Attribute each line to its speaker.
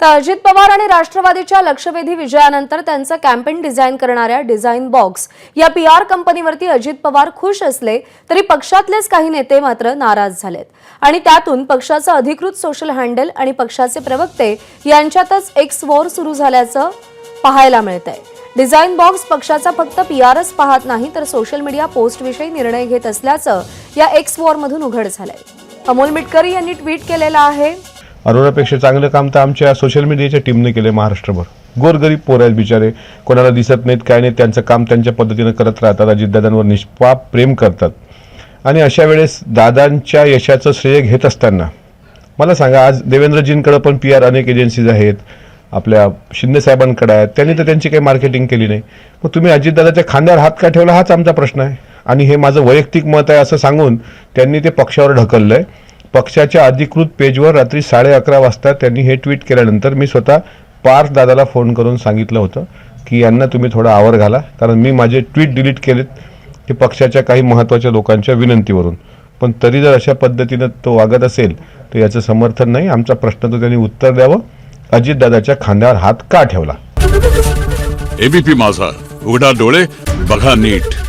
Speaker 1: तर अजित पवार आणि राष्ट्रवादीच्या लक्षवेधी विजयानंतर त्यांचं कॅम्पेन डिझाईन करणाऱ्या डिझाईन बॉक्स या पी आर कंपनीवरती अजित पवार खुश असले तरी पक्षातलेच काही नेते मात्र नाराज झालेत. आणि त्यातून पक्षाचं अधिकृत सोशल हँडल आणि पक्षाचे प्रवक्ते यांच्यातच एक्स स्वोर सुरू झाल्याचं पाहायला मिळत आहे डिझाईन बॉक्स पक्षाचा फक्त पी आरच पाहत नाही तर सोशल मीडिया पोस्टविषयी निर्णय घेत असल्याचं या एक्स वॉरमधून उघड झालंय. अमोल मिटकरी यांनी ट्विट केलेलं आहे.
Speaker 2: अरोरापेक्षा चांगलं काम तर आमच्या सोशल मीडियाच्या टीमने केलं महाराष्ट्रभर. गोरगरीब पोर आहेत बिचारे. कोणाला दिसत नाहीत काय नाही त्यांचं काम त्यांच्या पद्धतीनं करत राहतात. अजितदादांवर निष्पाप प्रेम करतात. आणि अशा वेळेस दादांच्या यशाचं श्रेय घेत असताना मला सांगा आज देवेंद्रजींकडं पण पी आर अनेक एजन्सीज आहेत. आपल्या शिंदे साहेबांकडे आहेत. त्यांनी तर त्यांची काही मार्केटिंग केली नाही. मग तुम्ही अजितदादाच्या खांद्यावर हात का ठेवला? हाच आमचा प्रश्न आहे. आणि हे माझं वैयक्तिक मत आहे असं सांगून त्यांनी ते पक्षावर ढकललं आहे पक्षाच्या अधिकृत पेजवर रात्री साडे अकरा वाजता त्यांनी हे ट्विट केल्यानंतर मी स्वतः पार्थ दादाला फोन करून सांगितलं होतं की यांना तुम्ही थोडा आवर घाला कारण मी माझे ट्विट डिलीट केलेत हे पक्षाच्या काही महत्त्वाच्या लोकांच्या विनंतीवरून. पण तरी जर अशा पद्धतीनं तो वागत असेल तर याचं समर्थन नाही. आमचा प्रश्न तो त्यांनी उत्तर द्यावं. अजितदादाच्या खांद्यावर हात का ठेवला?
Speaker 3: एबीपी माझा. उघडा डोळे बघा नीट.